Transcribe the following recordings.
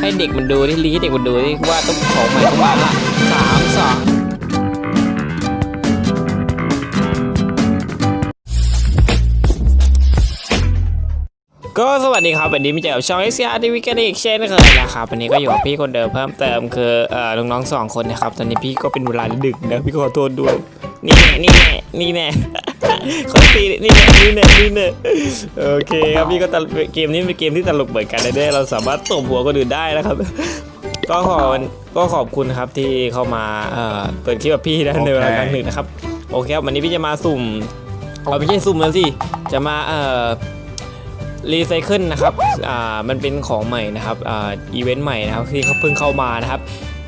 ให้เด็กมันดูที่ลีให้เด็กมันดูที่ว่าต้องของใหม่ต้องมาละสามสองก็สวัสดีครับวันนี้มีเจอกับช่อง s อ r TV กันอีกเช่นเคยนะครับวันนี้ก็อยู่กับพี่คนเดิมเพิ่มเติมคือเอ่อน้องๆสองคนนะครับ ตอนนี้พี่ก็เป็นเวลาดึกนะพี่ขอโทษด้วยนี่แน่นี่แน่นี่แน่ ขอตีนี่แน่นี่แน่นี่แน่โอเคครับพี่ก็ตลกเกมนี้เป็นเกมที่ตลกเหมือนกันนะเนี่ยเราสามารถตบหัวคนอื่นได้นะครับก็ขอก็ขอบคุณนะครับที่เข้ามาเอ่อเปิดคลิปกับพี่นะในเวลากลางดึกนะครับโอเคครับวันนี้พี่จะมาสุ่มเราไม่ใช่สุ่มแล้วสิจะมาเอ่อรีไซเคิลนะครับ อ่า มันเป็นของใหม่นะครับ อ่า อีเวนต์ใหม่นะครับที่เขาเพิ่งเข้ามานะครับ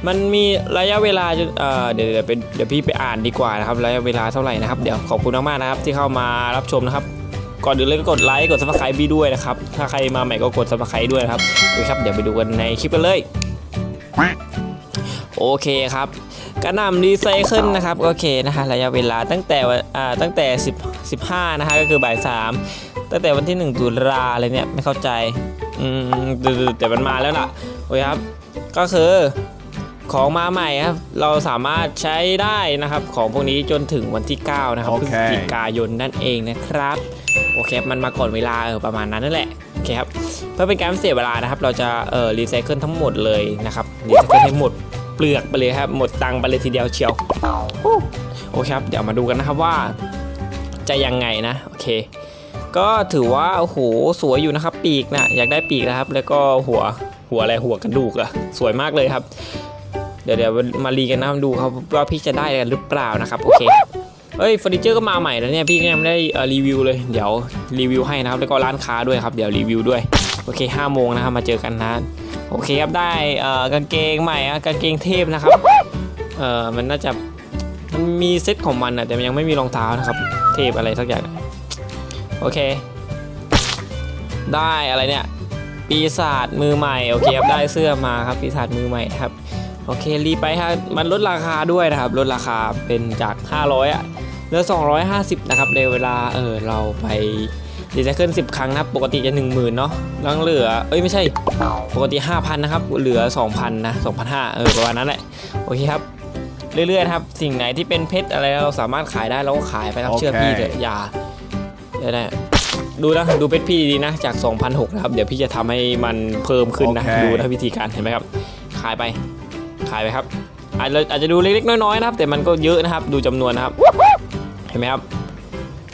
มันมีระยะเวลาเเดี๋ยวเดี๋ยวเป็นเดี๋ยวพี่ไปอ่านดีกว่านะครับระยะเวลาเท่าไหร่นะครับเดี๋ยวขอบคุณมากๆนะครับที่เข้ามารับชมนะครับก่อนอื่นเลยก็กดไลค์กดซับสไครต์พี่ด้วยนะครับถ้าใครมาใหม่ก็กดซับสไครต์ด้วยนะครับโอเคครับเดี๋ยวไปดูกันในคลิปกันเลยโอเคครับกระนำรีไซเคิลนะครับโอเคนะฮะระยะเวลาตั้งแต่วันอ่าตั้งแต่10 15นะฮะก็คือบ่ายสามตั้งแต่วันที่ 1 ตุลาอะไรเนี่ยไม่เข้าใจอืมแต่แต่มันมาแล้วล่ะโอเคครับก็คือ ของมาใหม่ครับ เราสามารถใช้ได้นะครับ ของพวกนี้จนถึงวันที่ 9 นะครับโอพฤเคศจิกายนนั่นเองนะครับ โอเคมันมาก่อนเวลาเออประมาณนั้นนั่นแหละโอเคครับเพื่อเป็นการไม่เสียเวลานะครับ เราจะเอ่อรีไซเคิลทั้งหมดเลยนะครับรีไซเคิลให้หมดเปลือกไปเลยครับ หมดตังค์ไปเลยทีเดียวเชียวโอเคครับเดี๋ยวมาดูกันนะครับว่า จะยังไงนะโอเค ก็ถือว่าโอ้โหสวยอยู่นะครับ ปีกนะอยากได้ปีกนะครับ แล้วก็หัวหัวอะไรหัวกระดูกอะสวยมากเลยครับ เดี๋ยวเดี๋ยวมารีกันนะครับดูครับว่าพี่จะได้กันหรือเปล่านะครับโอเคเอ้ยเฟอร์นิเจอร์ก็มาใหม่แล้วเนี่ยพี่ยังไม่ได้รีวิวเลยเดี๋ยวรีวิวให้นะครับแล้วก็ร้านค้าด้วยครับเดี๋ยวรีวิวด้วยโอเคห้าโมงนะครับมาเจอกันนะโอเคครับได้เอ่อกางเกงใหม่อะกางเกงเทพนะครับเอ่อมันน่าจะมันมีเซ็ตของมันอะแต่มันยังไม่มีรองเท้านะครับเทพอะไรสักอย่างโอเค ได้อะไรเนี่ยปีศาจมือใหม่โอเคครับได้เสื้อมาครับปีศาจมือใหม่ครับ โอเครีบไปฮะมันลดราคาด้วยนะครับ ลดราคาเป็นจาก 500อะเหลือ 250 นะครับ ในเวลาเออเราไปรีไซเคิล10 ครั้งนะครับ ปกติจะ 10,000 เนาะแล้วเหลือ เอ้ย ไม่ใช่ ปกติ 5,000 นะครับ เหลือ 2,000 นะ2,500เออ ประมาณนั้นแหละ โอเคครับ เรื่อยๆนะครับ สิ่งไหนที่เป็นเพชรอะไรเราสามารถขายได้เราก็ขายไปครับโอเคเชื่อพี่เถอะอย่าเดี๋ยวนะดูนะดูเพชรพี่ดีๆนะ จาก 2,600 นะครับ เดี๋ยวพี่จะทำให้มันเพิ่มขึ้นนะโอเคดูนะวิธีการเห็นไหมครับ ขายไป ขายไปครับ อาจจะอาจจะดูเล็กๆน้อยๆนะครับ แต่มันก็เยอะนะครับ ดูจำนวนนะครับ เห็นไหมครับ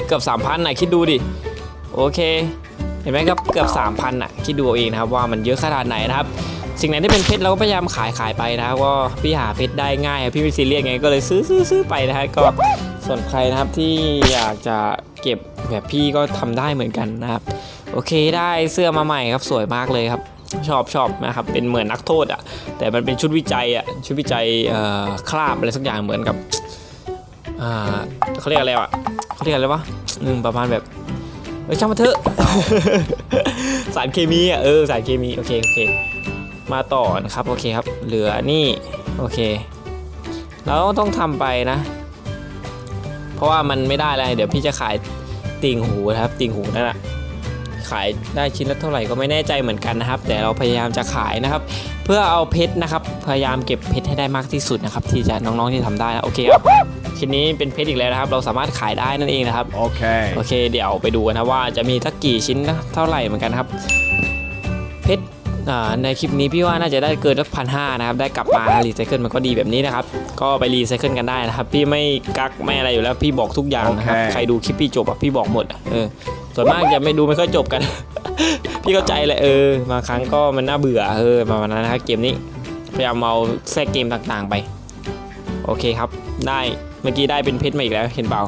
เกือบ3,000นะคิดดูดิ โอเค เห็นไหมครับ เกือบ3,000อะคิดดูเอาเองนะครับว่ามันเยอะขนาดไหนนะครับ สิ่งไหนที่เป็นเพชรเราก็พยายามขายขายไปนะครับก็พี่หาเพชรได้ง่ายพี่ไม่ซีเรียสไงก็เลยซื้อซื้อซื้อไปนะฮะก็ส่วนใครนะครับที่อยากจะเก็บแบบพี่ก็ทำได้เหมือนกันนะครับ โอเคได้เสื้อมาใหม่ครับสวยมากเลยครับ ชอบชอบนะครับเป็นเหมือนนักโทษอะแต่มันเป็นชุดวิจัยอะชุดวิจัยคราบอะไรสักอย่างเหมือนกับอ่าเขาเรียกอะไรวะเขาเรียกอะไรวะอืมประมาณแบบเออช่างมันเถอะสารเคมีอะเออสารเคมีโอเคโอเคมาต่อนะครับโอเคครับ เหลือนี่โอเคเราต้องทำไปนะ เพราะว่ามันไม่ได้อะไรเดี๋ยวพี่จะขายติ่งหูนะครับ ติ่งหูนั่นแหละ ขายได้ชิ้นละเท่าไหร่ก็ไม่แน่ใจเหมือนกันนะครับ แต่เราพยายามจะขายนะครับ เพื่อเอาเพชรนะครับ พยายามเก็บเพชรให้ได้มากที่สุดนะครับ ที่จะน้องๆที่ทำได้นะโอเคครับชิ้นนี้เป็นเพชรอีกแล้วนะครับ เราสามารถขายได้นั่นเองนะครับ Okay. โอเค เดี๋ยวไปดูกันนะว่าจะมีทักกี่ชิ้นนะเท่าไหร่เหมือนกันครับ เพชรอ่าในคลิปนี้พี่ว่าน่าจะได้เกินสักพันห้านะครับ ได้กลับมารีไซเคิลมันก็ดีแบบนี้นะครับ ก็ไปรีไซเคิลกันได้นะครับ พี่ไม่กักไม่อะไรอยู่แล้วพี่บอกทุกอย่างนะครับโอเคใครดูคลิปพี่จบอะพี่บอกหมดอะเออ ส่วนมากจะไม่ดูไม่ค่อยจบกัน พี่เข้าใจแหละเออบางครั้งก็มันน่าเบื่อเออประมาณนั้นนะครับเกมนี้พยายามเอาแทรกเกมต่างๆไป โอเคครับ ได้เมื่อกี้ได้เป็นเพชรมาอีกแล้วเห็นเปล่า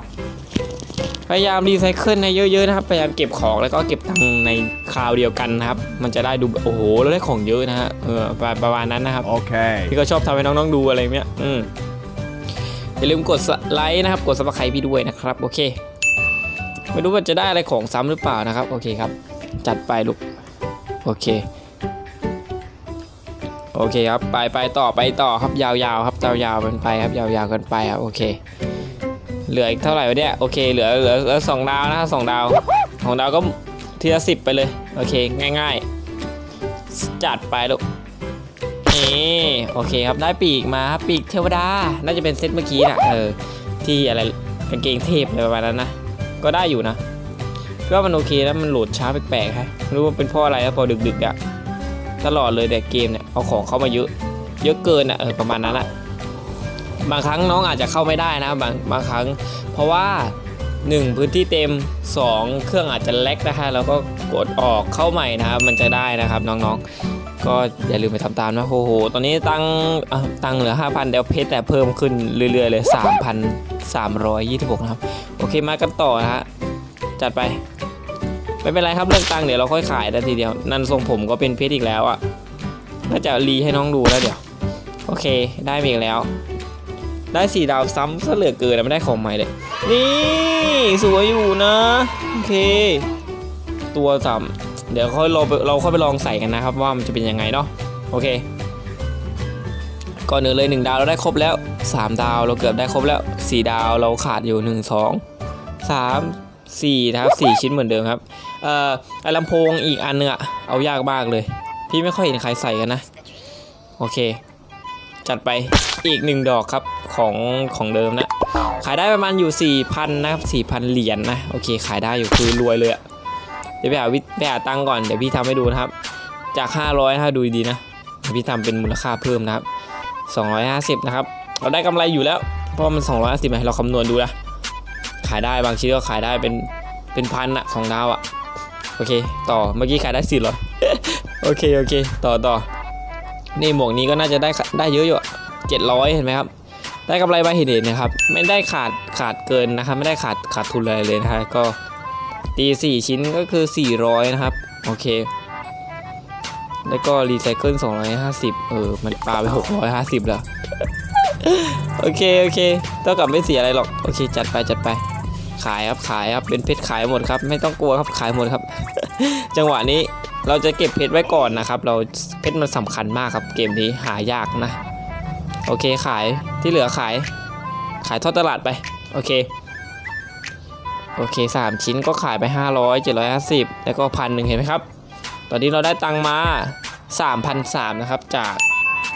พยายามรีไซเคิลให้เยอะๆนะครับพยายามเก็บของแล้วก็เก็บตังค์ในคราวเดียวกันนะครับ มันจะได้ดูแบบโอ้โหเราได้ของเยอะนะฮะเออประประมาณนั้นนะครับ Okay. พี่ก็ชอบทำให้น้องๆดูอะไรเนี้ยอืมอย่าลืมกดไลค์นะครับ กดซับสไครต์พี่ด้วยนะครับ โอเค ไม่รู้ว่าจะได้อะไรของซ้ำหรือเปล่านะครับ โอเคครับ จัดไปลูก โอเค โอเคครับ ไปไปต่อไปต่อครับยาวๆครับยาวๆกันไปครับยาวๆกันไปครับโอเค เหลืออีกเท่าไหร่วะเนี่ย โอเค เหลือเหลือเหลือสองดาวนะสองดาวสองดาวก็ทีละสิบไปเลย โอเค ง่าย ๆ จัดไปลูกนี่โอเคครับ ได้ปีกมาครับปีกเทวดา น่าจะเป็นเซตเมื่อกี้นะเออ ที่อะไรกางเกงเทพอะไรประมาณนั้นนะ ก็ได้อยู่นะก็มันโอเคแล้วมันโหลดช้าแปลกๆฮะไม่รู้ว่าเป็นเพราะอะไรแล้วพอดึกๆอะตลอดเลยแต่เกมเนี่ยเอาของเข้ามาเยอะ เยอะเกินอะเออประมาณนั้นอะบางครั้งน้องอาจจะเข้าไม่ได้นะบางบางครั้ง เพราะว่า 1 พื้นที่เต็ม 2 เครื่องอาจจะแลกนะคะแล้วก็กดออกเข้าใหม่นะครับมันจะได้นะครับน้องๆ ก็อย่าลืมไปทำตามนะโอ้โหตอนนี้ตังตังเหลือ 5,000เดี๋ยวเพชรแต่เพิ่มขึ้นเรื่อยๆเลย 326 นะครับ โอเคมากันต่อนะฮะจัดไป ไม่เป็นไรครับเรื่องตังค์เดี๋ยวเราค่อยขายได้ทีเดียว นันทรงผมก็เป็นเพชรอีกแล้วอะ่ะน่าจะรีให้น้องดูแล้วเดี๋ยว โอเคได้มาอีกแล้ว ได้สีดาวซ้ำซะเหลือเกินนะไม่ได้ของใหม่เลยนี่สวยอยู่นะโอเค ตัวซ้ำเดี๋ยวค่อยเราเราค่อยไปลองใส่กันนะครับ ว่ามันจะเป็นยังไงเนาะโอเค ก่อนหนึ่งเลย 1 ดาวเราได้ครบแล้ว 3 ดาวเราเกือบได้ครบแล้ว 4 ดาวเราขาดอยู่ 1 2 3 4นะครับ4ชิ้นเหมือนเดิมครับ เอ่อไอลำโพงอีกอันนึงอะเอายากมากเลย พี่ไม่ค่อยเห็นใครใส่กันนะ โอเค จัดไปอีกหนึ่งดอกครับของของเดิมนะ ขายได้ประมาณอยู่ 4,000 นะครับ4,000 เหรียญนนะ โอเค ขายได้อยู่คือรวยเลยอะเดี๋ยวไปหาวิไปหาตังก่อน เดี๋ยวพี่ทำให้ดูนะครับ จาก 500ถ้าดูดีนะเดี๋ยวพี่ทำเป็นมูลค่าเพิ่มนะครับ 250 นะครับ เราได้กำไรอยู่แล้ว เพราะมัน 250ไงเราคำนวณดูนะ ขายได้บางชิ้นก็ขายได้เป็นเป็นพันอะสองดาวอะโอเค ต่อ เมื่อกี้ขายได้สี่ร้อยโอเค โอเค ต่อต่อนี่หมวกนี้ก็น่าจะได้ได้เยอะอยู่เจ็ดร้อยเห็นไหมครับ ได้กำไรมาเห็นเห็นนะครับ ไม่ได้ขาดขาดเกินนะครับ ไม่ได้ขาดขาดทุนอะไรเลยนะฮะก็ตีสี่ชิ้นก็คือ400นะครับ โอเค แล้วก็รีไซเคิล250 เออ มันปาไป 650แล้ว โอเค โอเคเท่ากับไม่เสียอะไรหรอก โอเค จัดไป จัดไป ขายครับ ขายครับ เป็นเพชรขายหมดครับ ไม่ต้องกลัวครับ ขายหมดครับ จังหวะนี้เราจะเก็บเพชรไว้ก่อนนะครับ เราเพชรมันสำคัญมากครับ เกมนี้หายากนะ โอเค ขาย ที่เหลือขาย ขายทอดตลาดไป โอเค โอเค 3 ชิ้นก็ขายไป 500 750 แล้วก็พันหนึ่งเห็นไหมครับ ตอนนี้เราได้ตังมา 3,300นะครับ จาก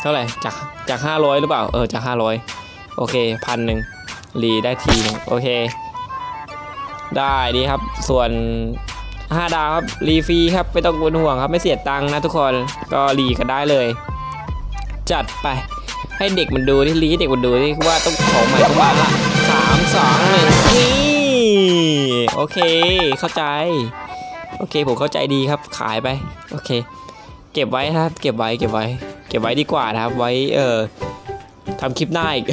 เท่าไหร่ จากจาก 500 หรือเปล่า เออ จาก 500 โอเคพันหนึ่งรีได้ทีหนึงโอเค ได้ดีครับ ส่วน 5 ดาวครับรีฟรีครับไม่ต้องกลัวห่วงครับไม่เสียตังค์นะทุกคนก็รีกันได้เลย จัดไปให้เด็กมันดูที่รีให้เด็กมันดูที่ว่าต้องของใหม่ทุกวันละสามสองหนึ่งนี่โอเค เข้าใจ อเคผมเข้าใจดีครับขายไปโอเค เก็บไว้นะครับ เก็บไว้เก็บไว้ เก็บไว้ดีกว่านะครับ ไว้เออทำคลิปหน้าอีก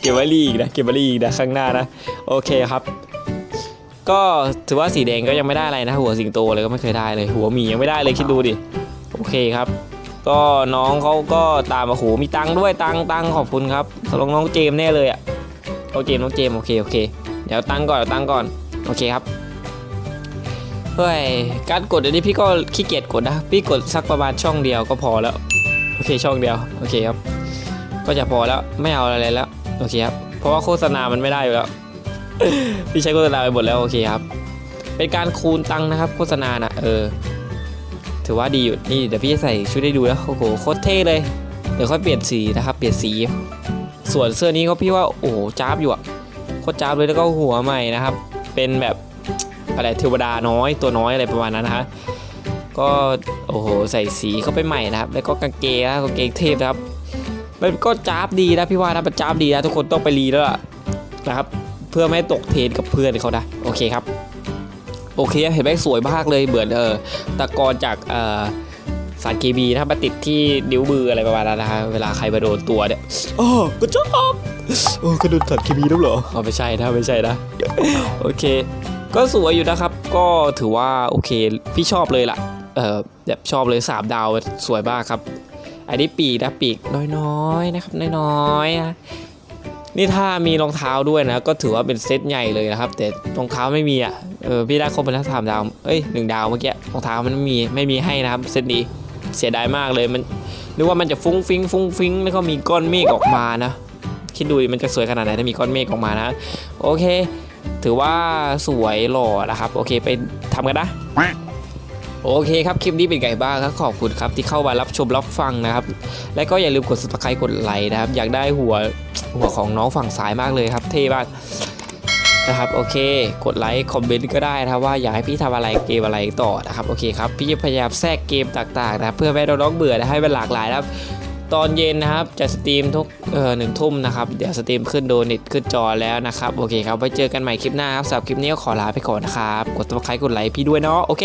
เก็บไว้รีอีกนะเก็บไว้รีอีกนะข้างหน้านะโอเคครับ ก็ถือว่าสีแดงก็ยังไม่ได้อะไรนะ หัวสิงโตเลยก็ไม่เคยได้เลย หัวหมียังไม่ได้เลยคิดดูดิโอเคครับ ก็น้องเขาก็ตามมาโหมีตังค์ด้วยตังค์ตังค์ขอบคุณครับตกลงน้องเจมแน่เลยอะโอเคน้องเจมโอเคโอเค เดี๋ยวตังค์ก่อนเดี๋ยวตังค์ก่อนโอเคครับ เฮ้ยการกดอันนี้พี่ก็ขี้เกียจกดนะ พี่กดสักประมาณช่องเดียวก็พอแล้ว โอเคช่องเดียว โอเคครับ ก็จะพอแล้วไม่เอาอะไรแล้ว โอเคครับ เพราะว่าโฆษณามันไม่ได้อยู่แล้ว พี่ใช้โฆษณาไปหมดแล้วโอเคครับ เป็นการคูณตังค์นะครับ โฆษณาน่ะเออ ถือว่าดีอยู่ นี่เดี๋ยวพี่จะใส่ชุดให้ดูแล้ว โอ้โหโคตรเท่เลย เดี๋ยวค่อยเปลี่ยนสีนะครับ เปลี่ยนสี ส่วนเสื้อนี้ก็พี่ว่าโอ้โหจ้าบอยู่อะโคตรจ้าบเลยแล้วก็หัวใหม่นะครับ เป็นแบบ อะไรเทวดาน้อยตัวน้อยอะไรประมาณนั้นนะฮะก็โอ้โหใส่สีเข้าไปใหม่นะครับ แล้วก็กางเกงนะกางเกงเทพนะครับมันก็จ้าบดีนะพี่ว่านะมันจ้าบดีนะทุกคนต้องไปรีแล้วล่ะนะครับ เพื่อไม่ให้ตกเทรนกับเพื่อนเขานะโอเคครับ โอเคเห็นไหมสวยมากเลยเหมือนเออตะกอนจากเอ่อสารเคมีนะครับมาติดที่นิ้วมืออะไรประมาณนั้นนะฮะเวลาใครมาโดนตัวเนี่ยโอ้กระจอกโอ้กระโดนสารเคมีแล้วเหรออ๋อไม่ใช่นะไม่ใช่นะโอเค ก็สวยอยู่นะครับ ก็ถือว่าโอเคพี่ชอบเลยล่ะ เออแบบชอบเลยสามดาวสวยมากครับ อันนี้ปีกนะปีกน้อยๆนะครับน้อยๆนี่ถ้ามีรองเท้าด้วยนะ ก็ถือว่าเป็นเซตใหญ่เลยนะครับ แต่รองเท้าไม่มีอะ เออพี่ได้ครบไปแล้วสามดาว เอ้ยหนึ่งดาวเมื่อกี้รองเท้ามันไม่มีไม่มีให้นะครับเซตนี้เสียดายมากเลยมันนึกว่ามันจะฟุ้งฟิ้งฟุ้งฟิ้งแล้วก็มีก้อนเมฆออกมานะคิดดูมันจะสวยขนาดไหนถ้ามีก้อนเมฆออกมานะ โอเค ถือว่าสวยหล่อนะครับ โอเคไปทำกันนะ โอเคครับ คลิปนี้เป็นไงบ้างครับ ขอบคุณครับที่เข้ามารับชมรับฟังนะครับ และก็อย่าลืมกด subscribe กดไลค์นะครับ อยากได้หัวหัวของน้องฝั่งซ้ายมากเลยครับ เท่มากนะครับโอเค กดไลค์คอมเมนต์ก็ได้นะครับว่าอยากให้พี่ทำอะไรเกมอะไรต่อนะครับโอเคครับพี่จะพยายามแทรกเกมต่างๆนะครับเพื่อไม่ให้น้องๆเบื่อนะให้มันหลากหลายนะครับ ตอนเย็นนะครับจะสตรีมทุกเอ่อหนึ่งทุ่มนะครับ เดี๋ยวสตรีมขึ้นโดนิตขึ้นจอแล้วนะครับ โอเคครับไว้เจอกันใหม่คลิปหน้าครับสำหรับคลิปนี้ก็ขอลาไปก่อนนะครับ กดติดตามกดไลค์พี่ด้วยเนาะโอเค